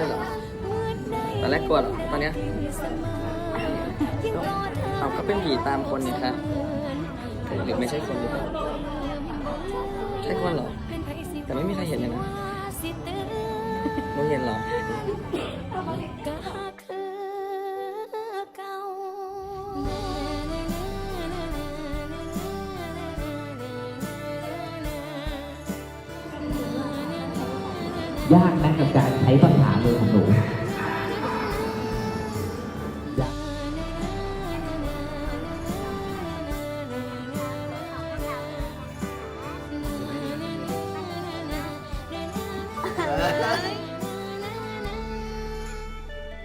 เลยเหรอ ตอนแรกกลัวเหรอตอนเนี้ยเอาก็เป็นผีตามคนนี่คะหรือไม่ใช่คนหรือเปล่าใช่คนเหรอ แต่ไม่มีใครเห็นเลยนะไม่เห็นเหรอ ยากนะกับการใช้ภาษามือของหนู